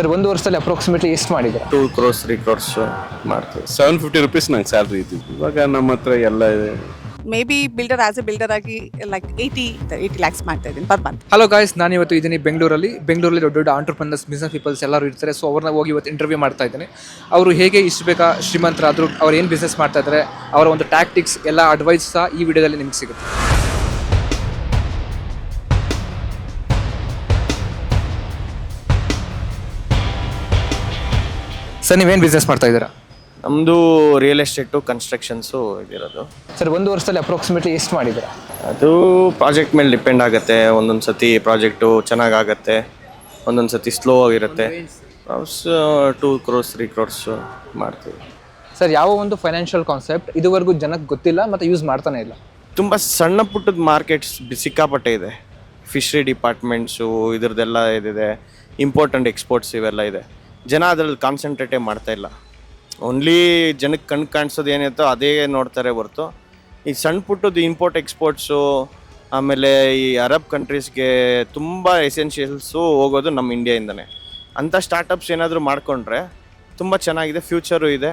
Sir ಒಂದು ವರ್ಷದಲ್ಲಿ approximately ಎಷ್ಟು ಮಾಡಿದ್ರೆ ಟೂ ಕ್ರೋಸ್ ತ್ರೀ ಕ್ರೋರ್ಸ್ ಮಾಡ್ತೀವಿ. ಸೆವೆನ್ ಫಿಫ್ಟಿ ರುಪೀಸ್ ನಂಗೆ ಸ್ಯಾಲ್ರಿ ಇದ್ದಿದ್ದು. ಇವಾಗ ನಮ್ಮ ಹತ್ರ ಎಲ್ಲ ಇದೆ. Maybe builder as a builder ಆಗಿ ಲೈಕ್ ಏಯ್ಟಿ ಏಯ್ಟಿ ಲ್ಯಾಕ್ಸ್ ಮಾಡ್ತಾ ಇದ್ದೀನಿ ಪರ್ ಮಂತ್ ಹಲೋ ಗಾಯ್ಸ್ ನಾನು ಇವತ್ತು ಇದ್ದೀನಿ ಬೆಂಗಳೂರಲ್ಲಿ. ಬೆಂಗಳೂರಲ್ಲಿ ದೊಡ್ಡ ದೊಡ್ಡ ಆಂಟರ್ಪ್ರನರ್ಸ್ ಬಿಸ್ನೆಸ್ ಪೀಪಲ್ಸ್ ಎಲ್ಲರೂ ಇರ್ತಾರೆ. ಸೊ ಅವ್ರನ್ನ ಹೋಗಿ ಇವತ್ತು ಇಂಟರ್ವ್ಯೂ ಮಾಡ್ತಾ ಇದ್ದೀನಿ. ಅವರು ಹೇಗೆ ಇಷ್ಟು ಬೇಕಾ ಶ್ರೀಮಂತರಾದರು ಅವ್ರು ಏನು ಬಿಸ್ನೆಸ್ ಮಾಡ್ತಾ ಇದ್ದಾರೆ ಅವರ ಒಂದು ಟ್ಯಾಕ್ಟಿಕ್ಸ್ ಎಲ್ಲ ಅಡ್ವೈಸ್ ಸಹ ಈ ವಿಡಿಯೋದಲ್ಲಿ ನಿಮ್ಗೆ ಸಿಗುತ್ತೆ. ಸರ್ ನೀವೇನು ಬಿಸ್ನೆಸ್ ಮಾಡ್ತಾ ಇದ್ದೀರಾ? ನಮ್ಮದು ರಿಯಲ್ ಎಸ್ಟೇಟು ಕನ್ಸ್ಟ್ರಕ್ಷನ್ಸು ಇದಿರೋದು. ಸರ್ ಒಂದು ವರ್ಷದಲ್ಲಿ ಅಪ್ರಾಕ್ಸಿಮೇಟ್ಲಿ ಎಷ್ಟು ಮಾಡಿದ್ದೀರಾ? ಅದು ಪ್ರಾಜೆಕ್ಟ್ ಮೇಲೆ ಡಿಪೆಂಡ್ ಆಗುತ್ತೆ. ಒಂದೊಂದು ಸತಿ ಪ್ರಾಜೆಕ್ಟು ಚೆನ್ನಾಗಾಗತ್ತೆ. ಒಂದೊಂದು ಸತಿ ಸ್ಲೋ ಆಗಿರುತ್ತೆ ಟೂ ಕ್ರೋರ್ಸ್ ತ್ರೀ ಕ್ರೋರ್ಸು ಮಾಡ್ತೀವಿ. ಸರ್ ಯಾವ ಒಂದು ಫೈನಾನ್ಷಿಯಲ್ ಕಾನ್ಸೆಪ್ಟ್ ಇದುವರೆಗೂ ಜನಕ್ಕೆ ಗೊತ್ತಿಲ್ಲ ಮತ್ತು ಯೂಸ್ ಮಾಡ್ತಾನೆ ಇಲ್ಲ? ತುಂಬ ಸಣ್ಣ ಪುಟ್ಟದ ಮಾರ್ಕೆಟ್ಸ್ ಸಿಕ್ಕಾಪಟ್ಟೆ ಇದೆ. ಫಿಶ್ರಿ ಡಿಪಾರ್ಟ್ಮೆಂಟ್ಸು ಇದ್ರದ್ದೆಲ್ಲ ಇದಿದೆ. ಇಂಪಾರ್ಟೆಂಟ್ ಆ್ಯಂಡ್ ಎಕ್ಸ್ಪೋರ್ಟ್ಸ್ ಇವೆಲ್ಲ ಇದೆ. ಜನ ಅದ್ರಲ್ಲಿ ಕಾನ್ಸಂಟ್ರೇಟೇ ಮಾಡ್ತಾ ಇಲ್ಲ. ಓನ್ಲಿ ಜನಕ್ಕೆ ಕಣ್ ಕಾಣಿಸೋದು ಏನಿತ್ತೋ ಅದೇ ನೋಡ್ತಾರೆ ಹೊರತು. ಈ ಸಣ್ಣ ಪುಟ್ಟದ್ದು ಇಂಪೋರ್ಟ್ ಎಕ್ಸ್ಪೋರ್ಟ್ಸು ಆಮೇಲೆ ಈ ಅರಬ್ ಕಂಟ್ರೀಸ್ಗೆ ತುಂಬ ಎಸೆನ್ಷಿಯಲ್ಸು ಹೋಗೋದು ನಮ್ಮ ಇಂಡಿಯಾಯಿಂದನೇ ಅಂಥ ಸ್ಟಾರ್ಟಪ್ಸ್ ಏನಾದರೂ ಮಾಡಿಕೊಂಡ್ರೆ ತುಂಬ ಚೆನ್ನಾಗಿದೆ ಫ್ಯೂಚರು ಇದೆ.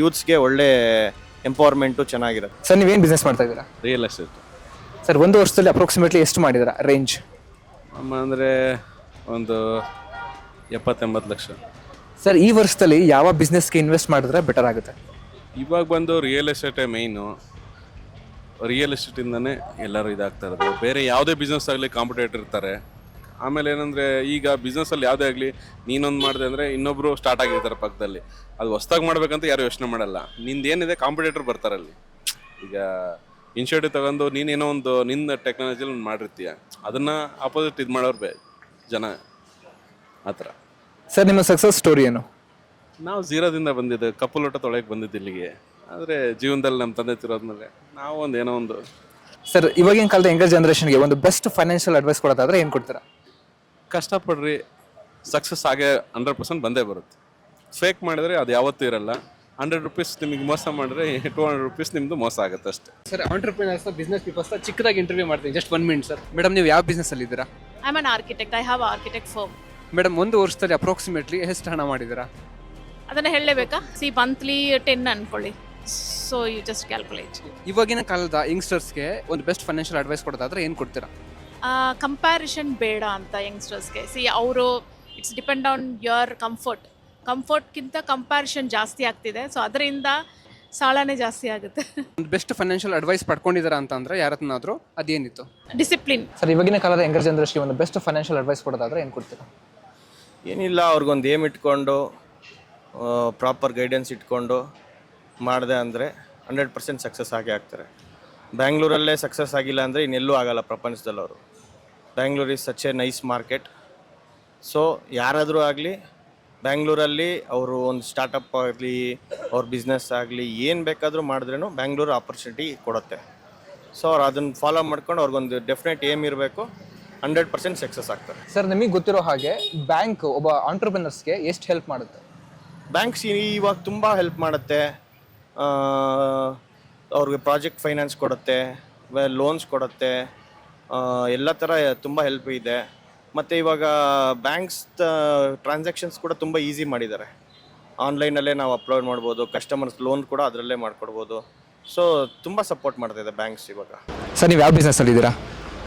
ಯೂತ್ಸ್ಗೆ ಒಳ್ಳೆ ಎಂಪವರ್ಮೆಂಟು ಚೆನ್ನಾಗಿರುತ್ತೆ. ಸರ್ ನೀವೇನು ಬಿಸ್ನೆಸ್ ಮಾಡ್ತಾ ಇದ್ದೀರಾ? ರಿಯಲ್ ಎಸ್ಟೇಟ್ ಸರ್ ಒಂದು ವರ್ಷದಲ್ಲಿ ಅಪ್ರಾಕ್ಸಿಮೇಟ್ಲಿ ಎಷ್ಟು ಮಾಡಿದ್ದೀರಾ ರೇಂಜ್ ನಮ್ಮ ಅಂದರೆ ಒಂದು ಎಪ್ಪತ್ತೆಂಬತ್ತು ಲಕ್ಷ. ಸರ್ ಈ ವರ್ಷದಲ್ಲಿ ಯಾವ ಬಿಸ್ನೆಸ್ಗೆ ಇನ್ವೆಸ್ಟ್ ಮಾಡಿದ್ರೆ ಬೆಟರ್ ಆಗುತ್ತೆ? ಇವಾಗ ಬಂದು ರಿಯಲ್ ಎಸ್ಟೇಟೇ ಮೇಯ್ನು ರಿಯಲ್ ಎಸ್ಟೇಟಿಂದನೇ ಎಲ್ಲರೂ ಇದಾಗ್ತಾ ಇರೋದು. ಬೇರೆ ಯಾವುದೇ ಬಿಸ್ನೆಸ್ ಆಗಲಿ ಕಾಂಪಿಟೇಟರ್ ಇರ್ತಾರೆ. ಆಮೇಲೆ ಏನಂದರೆ ಈಗ ಬಿಸ್ನೆಸ್ಸಲ್ಲಿ ಯಾವುದೇ ಆಗಲಿ ನೀನೊಂದು ಮಾಡಿದೆ ಅಂದರೆ ಇನ್ನೊಬ್ಬರು ಸ್ಟಾರ್ಟ್ ಆಗಿರ್ತಾರೆ ಪಕ್ಕದಲ್ಲಿ. ಅದು ಹೊಸ್ದಾಗಿ ಮಾಡಬೇಕಂತ ಯಾರು ಯೋಚನೆ ಮಾಡಲ್ಲ. ನಿಂದೇನಿದೆ ಕಾಂಪಿಟೇಟರ್ ಬರ್ತಾರಲ್ಲಿ ಈಗ ಇನ್ಶಿಯೇಟಿವ್ ತಗೊಂಡು ನೀನೇನೋ ಒಂದು ನಿನ್ನ ಟೆಕ್ನಾಲಜಿಲಿ ಮಾಡಿರ್ತೀಯ. ಅದನ್ನು ಆಪೋಸಿಟ್ ಇದು ಮಾಡೋರು ಬೇ ಜನ. ಆ ಥರ ಸರ್ ನಿಮ್ಮ ಸಕ್ಸಸ್ ಸ್ಟೋರಿ ಏನು? ನಾವು ಝೀರೋದಿಂದ ಬಂದಿದ್ದು ಕಪ್ಪು ಲೋಟ ತೊಳೆಯಕ್ಕೆ ಬಂದಿದ್ದು ಇಲ್ಲಿಗೆ. ಆದರೆ ಜೀವನದಲ್ಲಿ ನಮ್ಮ ತಂದೆ ತಿರೋದ್ಮೇಲೆ ನಾವು ಒಂದು ಏನೋ ಒಂದು ಸರ್ ಇವಾಗಿನ ಕಾಲದ ಯಂಗರ್ ಜನರೇಷನ್ಗೆ ಒಂದು ಬೆಸ್ಟ್ ಫೈನಾನ್ಷಿಯಲ್ ಅಡ್ವೈಸ್ ಕೊಡೋದಾದ್ರೆ ಏನು ಕೊಡ್ತೀರಾ? ಕಷ್ಟಪಡ್ರಿ ಸಕ್ಸಸ್ ಆಗೇ ಹಂಡ್ರೆಡ್ ಪರ್ಸೆಂಟ್ ಬಂದೇ ಬರುತ್ತೆ. ಫೇಕ್ ಮಾಡಿದ್ರೆ ಅದು ಯಾವತ್ತೂ ಇರಲ್ಲ. ಹಂಡ್ರೆಡ್ ರುಪೀಸ್ ನಿಮಗೆ ಮೋಸ ಮಾಡಿದ್ರೆ ಟೂ ಹಂಡ್ರೆಡ್ ರುಪೀಸ್ ನಿಮ್ಮದು ಮೋಸ ಆಗುತ್ತೆ ಅಷ್ಟೇ. ಸರ್ ಆಂಟರ್ಪ್ರಿನರ್ಸ್ ಬಿಸ್ನೆಸ್ ಪೀಪಲ್ಸ್ ಚಿಕ್ಕದಾಗಿ ಇಂಟರ್ವ್ಯೂ ಮಾಡ್ತೀನಿ just one minute sir. Madam ನೀವು ಯಾವ ಬಿಸ್ನೆಸ್ ಅಲ್ಲಿ ಇದ್ದೀರಾ? I an architect I have architect firm. Madam ಒಂದು ವರ್ಷದಲ್ಲಿ ಅಪ್ರಾಕ್ಸಿಮೇಟ್ಲಿ ಎಷ್ಟು ಹಣ ಮಾಡಿದ್ದೀರಾ? ಅದನ್ನ ಹೇಳಲೇಬೇಕಾ? ಸಿ ಮಂತ್ಲಿ ಟೆನ್ ಅನ್ಕೊಳ್ಳಿ. ಸೊ ಯು ಜಸ್ಟ್ ಕ್ಯಾಲ್ಕುಲೇಟ್ ಇವಾಗಿನ ಕಾಲದ ಯಂಗ್ಸ್ಟರ್ಸ್ಗೆ ಒಂದು ಬೆಸ್ಟ್ ಫೈನಾನ್ಷಿಯಲ್ ಅಡ್ವೈಸ್ ಕೊಡೋದಾದ್ರೆ ಏನು ಕೊಡ್ತೀರಾ? ಕಂಪ್ಯಾರಿಷನ್ ಬೇಡ ಅಂತ ಯಂಗ್ಸ್ಟರ್ಸ್ಗೆ ಸಿ ಅವರು it's depend on your comfort ಕಂಫರ್ಟ್ಗಿಂತ comparison ಜಾಸ್ತಿ ಆಗ್ತಿದೆ. ಸೊ ಅದರಿಂದ ಸಾಲನೇ ಜಾಸ್ತಿ ಆಗುತ್ತೆ. ಒಂದು ಬೆಸ್ಟ್ ಫೈನಾನ್ಷಿಯಲ್ ಅಡ್ವೈಸ್ ಪಡ್ಕೊಂಡಿದ್ದೀರಾ ಅಂತಂದ್ರೆ ಯಾರತ್ನಾದ್ರೂ ಅದೇನಿತ್ತು? ಡಿಸಿಪ್ಲಿನ್ ಸರ್ ಇವಾಗಿನ ಕಾಲದ ಯಂಗರ್ ಜನರೇಷನ್ಗೆ ಒಂದು ಬೆಸ್ಟ್ ಫೈನಾನ್ಷಿಯಲ್ ಅಡ್ವೈಸ್ ಕೊಡೋದಾದ್ರೆ ಏನು ಕೊಡ್ತೀರಾ? ಏನಿಲ್ಲ, ಅವ್ರಿಗೊಂದು ಏಮ್ ಇಟ್ಕೊಂಡು ಪ್ರಾಪರ್ ಗೈಡೆನ್ಸ್ ಇಟ್ಕೊಂಡು ಮಾಡಿದೆ ಅಂದರೆ ಹಂಡ್ರೆಡ್ ಪರ್ಸೆಂಟ್ ಸಕ್ಸಸ್ ಆಗೇ ಆಗ್ತಾರೆ. ಬ್ಯಾಂಗ್ಳೂರಲ್ಲೇ ಸಕ್ಸಸ್ ಆಗಿಲ್ಲ ಅಂದರೆ ಇನ್ನೆಲ್ಲೂ ಆಗಲ್ಲ ಪ್ರಪಂಚದಲ್ಲವರು Bangalore is such a nice market so ಯಾರಾದರೂ ಆಗಲಿ ಬ್ಯಾಂಗ್ಳೂರಲ್ಲಿ ಅವರು ಒಂದು ಸ್ಟಾರ್ಟಪ್ ಆಗಲಿ, ಅವ್ರ ಬಿಸ್ನೆಸ್ ಆಗಲಿ, ಏನು ಬೇಕಾದರೂ ಮಾಡಿದ್ರೂ ಬ್ಯಾಂಗ್ಳೂರು ಆಪರ್ಚುನಿಟಿ ಕೊಡುತ್ತೆ. ಸೊ ಅವ್ರು ಅದನ್ನು ಫಾಲೋ ಮಾಡ್ಕೊಂಡು ಅವ್ರಿಗೊಂದು ಡೆಫಿನೆಟ್ ಏಮ್ ಇರಬೇಕು. ಹಂಡ್ರೆಡ್ ಪರ್ಸೆಂಟ್ ಸಕ್ಸಸ್ ಆಗ್ತಾರೆ. ಸರ್ ನಿಮಗೆ ಗೊತ್ತಿರೋ ಹಾಗೆ ಬ್ಯಾಂಕ್ ಒಬ್ಬ ಆಂಟರ್ಪ್ರಿನರ್ಸ್ಗೆ ಎಷ್ಟು ಹೆಲ್ಪ್ ಮಾಡುತ್ತೆ? ಬ್ಯಾಂಕ್ಸ್ ಇವಾಗ ತುಂಬ ಹೆಲ್ಪ್ ಮಾಡುತ್ತೆ. ಅವ್ರಿಗೆ ಪ್ರಾಜೆಕ್ಟ್ ಫೈನಾನ್ಸ್ ಕೊಡುತ್ತೆ ಲೋನ್ಸ್ ಕೊಡುತ್ತೆ. ಎಲ್ಲ ಥರ ತುಂಬ ಹೆಲ್ಪ್ ಇದೆ. ಮತ್ತು ಇವಾಗ ಬ್ಯಾಂಕ್ಸ್ ಟ್ರಾನ್ಸಾಕ್ಷನ್ಸ್ ಕೂಡ ತುಂಬ ಈಸಿ ಮಾಡಿದ್ದಾರೆ. ಆನ್ಲೈನಲ್ಲೇ ನಾವು ಅಪ್ಲೋಡ್ ಮಾಡ್ಬೋದು ಕಸ್ಟಮರ್ಸ್ ಲೋನ್ ಕೂಡ ಅದರಲ್ಲೇ ಮಾಡ್ಕೊಡ್ಬೋದು. ಸೊ ತುಂಬ ಸಪೋರ್ಟ್ ಮಾಡ್ತಿದೆ ಬ್ಯಾಂಕ್ಸ್ ಇವಾಗ. ಸರ್ ನೀವು ಯಾವ ಬಿಸ್ನೆಸ್ ಅಲ್ಲಿ ಇದ್ದೀರಾ?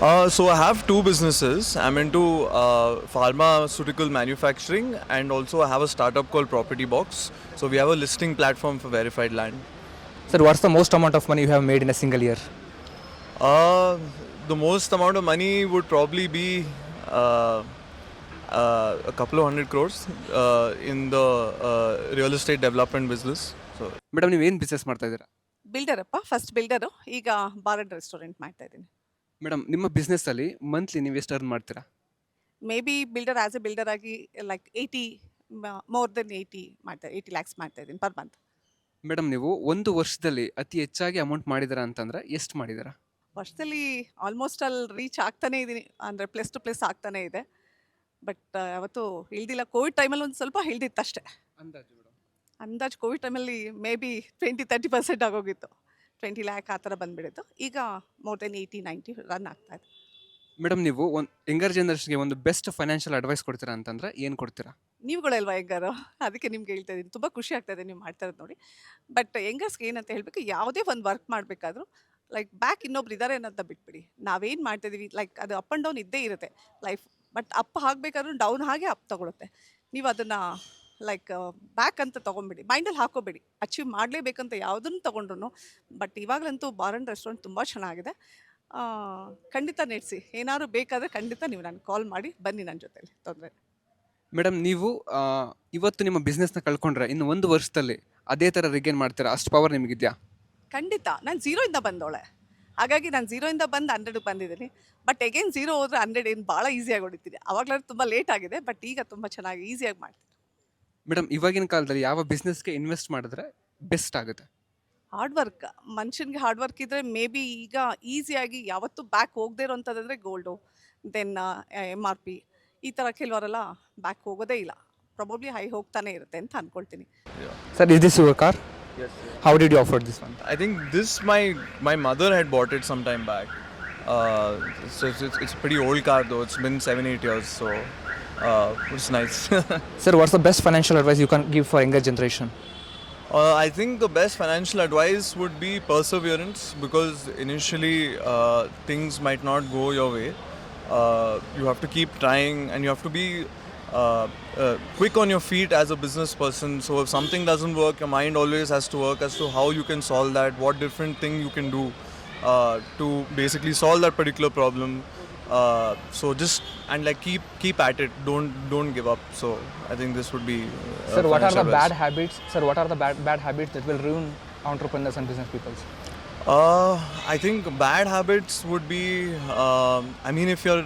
Uh, so I have two businesses. I'm into uh, pharmaceutical manufacturing, and also I have a startup called Property Box. So we have a listing platform for verified land. Sir what's the most amount of money you have made in a single year Uh, the most amount of money would probably be uh, uh, a couple of hundred crores uh, in the uh, real estate development business. So madam ನೀವು ಏನು business ಮಾಡ್ತಾ ಇದ್ದೀರಾ ಬಿಲ್ಡರಪ್ಪ first builder ಈಗ bar and restaurant ಮಾಡ್ತಾ ಇದ್ದೀನಿ madam ನಿಮ್ಮ business ಅಲ್ಲಿ monthly ನೀವು ಎಷ್ಟು ಅರ್ನ್ ಮಾಡ್ತೀರಾ? Maybe builder as a builder ಆಗಿ like eighty more than eighty ಮಾಡ್ತಾ ಏಯ್ಟಿ ಲ್ಯಾಕ್ಸ್ ಮಾಡ್ತಾ ಇದ್ದೀನಿ ಪರ್ ಮಂತ್ ಮೇಡಮ್ ನೀವು ಒಂದು ವರ್ಷದಲ್ಲಿ ಅತಿ ಹೆಚ್ಚಾಗಿ ಅಮೌಂಟ್ ಮಾಡಿದ್ದೀರಾ ಅಂತಂದ್ರೆ ಎಷ್ಟು ಮಾಡಿದ್ದೀರಾ ವರ್ಷದಲ್ಲಿ ಆಲ್ಮೋಸ್ಟ್ ಅಲ್ಲಿ ರೀಚ್ ಆಗ್ತಾನೇ ಇದ್ದೀನಿ ಅಂದರೆ ಪ್ಲೇಸ್ ಟು ಪ್ಲೇಸ್ ಆಗ್ತಾನೇ ಇದೆ. ಬಟ್ ಅವತ್ತು ಇಳ್ದಿಲ್ಲ ಕೋವಿಡ್ ಟೈಮಲ್ಲಿ ಒಂದು ಸ್ವಲ್ಪ ಇಳ್ದಿತ್ತು ಅಷ್ಟೇ ಅಂದಾಜು ಅಂದಾಜು ಕೋವಿಡ್ ಟೈಮಲ್ಲಿ maybe twenty thirty percent ಆಗೋಗಿತ್ತು. ಟ್ವೆಂಟಿ ಲ್ಯಾಕ್ ಆ ಥರ ಬಂದುಬಿಡಿತ್ತು. ಈಗ more than eighty ninety run ಆಗ್ತಾ ಇದೆ. ಮೇಡಮ್ ನೀವು ಒಂದು ಯಂಗರ್ ಜನರೇಷನ್ಗೆ ಒಂದು ಬೆಸ್ಟ್ ಫೈನಾನ್ಷಿಯಲ್ ಅಡ್ವೈಸ್ ಕೊಡ್ತೀರಾ ಅಂತಂದ್ರೆ ಏನು ಕೊಡ್ತೀರಾ? ನೀವುಗಳಲ್ವಾ ಹೆಂಗಾರು ಅದಕ್ಕೆ ನಿಮ್ಗೆ ಹೇಳ್ತಾ ಇದ್ದೀನಿ. ತುಂಬ ಖುಷಿ ಆಗ್ತಾ ಇದೆ ನೀವು ಮಾಡ್ತಾ ಇರೋದು ನೋಡಿ. ಬಟ್ ಯಂಗರ್ಸ್ಗೆ ಏನಂತ ಹೇಳಬೇಕು ಯಾವುದೇ ಒಂದು ವರ್ಕ್ ಮಾಡಬೇಕಾದ್ರೂ ಲೈಕ್ ಬ್ಯಾಕ್ ಇನ್ನೊಬ್ರು ಇದ್ದಾರೆ ಅನ್ನೋದನ್ನ ಬಿಟ್ಬಿಡಿ. ನಾವೇನು ಮಾಡ್ತಾಯಿದ್ದೀವಿ ಲೈಕ್ ಅದು ಅಪ್ ಆ್ಯಂಡ್ ಡೌನ್ ಇದ್ದೇ ಇರುತ್ತೆ ಲೈಫ್ ಬಟ್ ಅಪ್ ಆಗಬೇಕಾದ್ರೂ ಡೌನ್ ಹಾಗೆ ಅಪ್ ತಗೊಳುತ್ತೆ. ನೀವು ಅದನ್ನು ಲೈಕ್ ಬ್ಯಾಕ್ ಅಂತ ತೊಗೊಂಬಿಡಿ ಮೈಂಡಲ್ಲಿ ಹಾಕೋಬೇಡಿ. ಅಚೀವ್ ಮಾಡಲೇಬೇಕಂತ ಯಾವುದನ್ನು ತೊಗೊಂಡ್ರು ಬಟ್ ಇವಾಗಲಂತೂ ಬಾರ್ ಆ್ಯಂಡ್ ರೆಸ್ಟೋರೆಂಟ್ ತುಂಬ ಚೆನ್ನಾಗಿದೆ. ಖಂಡಿತ ನಡೆಸಿ. ಏನಾದ್ರು ಬೇಕಾದರೆ ಖಂಡಿತ ನೀವು ನನಗೆ ಕಾಲ್ ಮಾಡಿ ಬನ್ನಿ ನನ್ನ ಜೊತೆಲಿ. ತೊಂದರೆ ಮೇಡಮ್ ನೀವು ಆ, ಇವತ್ತು ನಿಮ್ಮ ಬಿಸ್ನೆಸ್ನ ಕಳ್ಕೊಂಡ್ರೆ ಇನ್ನು ಒಂದು ವರ್ಷದಲ್ಲಿ ಅದೇ ಥರ ರಿಗೇನ್ ಮಾಡ್ತೀರಾ? ಅಷ್ಟು ಪವರ್ ನಿಮಗಿದೆಯಾ? ಖಂಡಿತ. ನಾನು ಝೀರೋಯಿಂದ ಬಂದವಳೆ. ಹಾಗಾಗಿ ನಾನು ಝೀರೋಯಿಂದ ಬಂದು ಹಂಡ್ರೆಡ್ಗೆ ಬಂದಿದ್ದೀನಿ. ಬಟ್ ಎಗೇನ್ ಝೀರೋ ಹೋದ್ರೆ ಹಂಡ್ರೆಡ್ ಏನು ಭಾಳ ಈಸಿಯಾಗಿ ಹೊಡಿತೀನಿ. ಅವಾಗಲೂ ತುಂಬ ಲೇಟ್ ಆಗಿದೆ ಬಟ್ ಈಗ ತುಂಬ ಚೆನ್ನಾಗಿ ಈಸಿಯಾಗಿ ಮಾಡ್ತೀನಿ. ಮೇಡಮ್ ಇವಾಗಿನ ಕಾಲದಲ್ಲಿ ಯಾವ ಬಿಸ್ನೆಸ್ಗೆ ಇನ್ವೆಸ್ಟ್ ಮಾಡಿದ್ರೆ ಬೆಸ್ಟ್ ಆಗುತ್ತೆ? ಹಾರ್ಡ್ ವರ್ಕ್ ಮನುಷ್ಯನಿಗೆ ಹಾರ್ಡ್ ವರ್ಕ್ ಇದ್ದರೆ ಮೇ ಬಿ ಈಗ ಈಸಿಯಾಗಿ ಯಾವತ್ತೂ ಬ್ಯಾಕ್ ಹೋಗದೇ ಇರೋಂಥದ್ದಂದರೆ gold then M R P ಈ ಥರ ಕೆಲವರೆಲ್ಲ ಬ್ಯಾಕ್ ಹೋಗೋದೇ ಇಲ್ಲ. ಪ್ರಾಬಬ್ಲಿ ಹೈ ಹೋಗ್ತಾನೆ ಇರುತ್ತೆ ಅಂತ ಅಂದ್ಕೊಳ್ತೀನಿ sir is this your car how did you offer this one I think this my my mother had bought it some time back. Uh, so it's, it's, it's a pretty old car though. It's been seven eight years, so uh, is nice. Sir, what's the best financial advice you can give for younger generation? Uh, I think the best financial advice would be perseverance because initially uh, things might not go your way. Uh, you have to keep trying and you have to be uh, uh, quick on your feet as a business person. So if something doesn't work, your mind always has to work as to how you can solve that, what different thing you can do uh, to basically solve that particular problem. Uh, so just and like keep keep at it. Don't don't give up. So I think this would be. Uh, Sir, what are the bad habits? Sir, what are the bad bad habits that will ruin entrepreneurs and business people? Uh, I think bad habits would be. Um, I mean, if you're,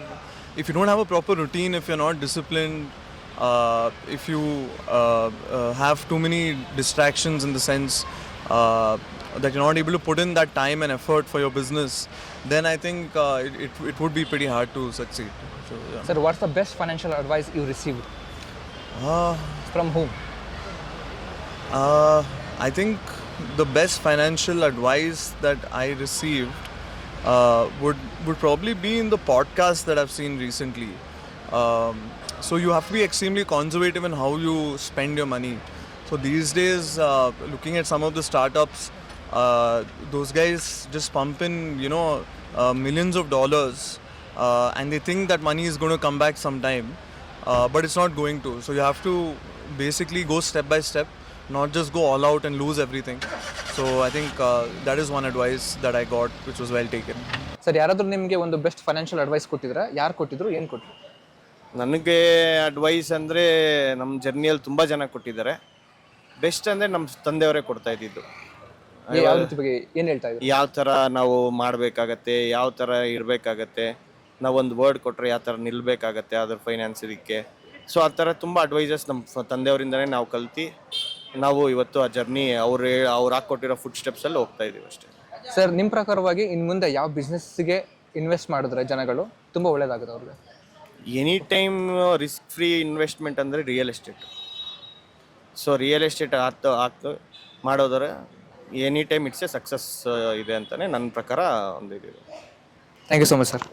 if you don't have a proper routine, if you're not disciplined, uh, if you uh, uh, have too many distractions in the sense uh, that you're not able to put in that time and effort for your business, then I think uh, it, it, it would be pretty hard to succeed. So, yeah. Sir, what's the best financial advice you received Uh, from whom? Uh, I think the best financial advice that I received uh, would would probably be in the podcast that I've seen recently. Um, so you have to be extremely conservative in how you spend your money. So these days, uh, looking at some of the startups, uh, those guys just pump in, you know, uh, millions of dollars, uh, and they think that money is going to come back sometime, uh, but it's not going to. So you have to basically go step by step, not just go all out and lose everything. So I think uh, that is one advice that I got, which was well taken. Sir ಯಾರಾದರೂ ನಿಮಗೆ ಒಂದು best financial advice ಕೊಟ್ಟಿದ್ರೆ ಯಾರು ಕೊಟ್ಟಿದ್ರು ಏನು ಕೊಟ್ಟರು ನನಗೆ advice ಅಂದರೆ ನಮ್ಮ ಜರ್ನಿಯಲ್ಲಿ ತುಂಬ ಜನ ಕೊಟ್ಟಿದ್ದಾರೆ ಬೆಸ್ಟ್ ಅಂದರೆ ನಮ್ಮ ತಂದೆಯವರೇ ಕೊಡ್ತಾ ಇದ್ದಿದ್ದು ಯಾವ ತರ ಬಗ್ಗೆ ಏನು ಹೇಳ್ತಾ ಇದ್ರು ಯಾವ ಥರ ನಾವು ಮಾಡಬೇಕಾಗತ್ತೆ ಯಾವ ತರ ಇರಬೇಕಾಗತ್ತೆ ನಾವೊಂದು ವರ್ಡ್ ಕೊಟ್ಟರೆ ಯಾವ ಥರ ನಿಲ್ಬೇಕಾಗತ್ತೆ ಅದ್ರ ಫೈನಾನ್ಸ್ ಇದಕ್ಕೆ. ಸೊ ಆ ಥರ ತುಂಬ ಅಡ್ವೈಸಸ್ ನಮ್ಮ ತಂದೆಯವರಿಂದನೇ ನಾವು ಕಲ್ತು ನಾವು ಇವತ್ತು ಆ ಜರ್ನಿ ಅವ್ರು ಅವ್ರು ಹಾಕ್ಕೊಟ್ಟಿರೋ ಫುಡ್ ಸ್ಟೆಪ್ಸಲ್ಲಿ ಹೋಗ್ತಾ ಇದೀವಿ ಅಷ್ಟೇ. ಸರ್ ನಿಮ್ಮ ಪ್ರಕಾರವಾಗಿ ಇನ್ ಮುಂದೆ ಯಾವ ಬಿಸ್ನೆಸ್ಸಿಗೆ ಇನ್ವೆಸ್ಟ್ ಮಾಡಿದ್ರೆ ಜನಗಳು ತುಂಬಾ ಒಳ್ಳೇದಾಗುತ್ತೆ ಅವ್ರಿಗೆ? Any time risk free investment ಅಂದರೆ real estate so real estate ಆಗ್ತಾ ಆಗ್ತಾ ಮಾಡೋದ್ರೆ any time it's a success ಇದೆ ಅಂತಲೇ ನನ್ನ ಪ್ರಕಾರ ಒಂದು ಇದು. Thank you so much sir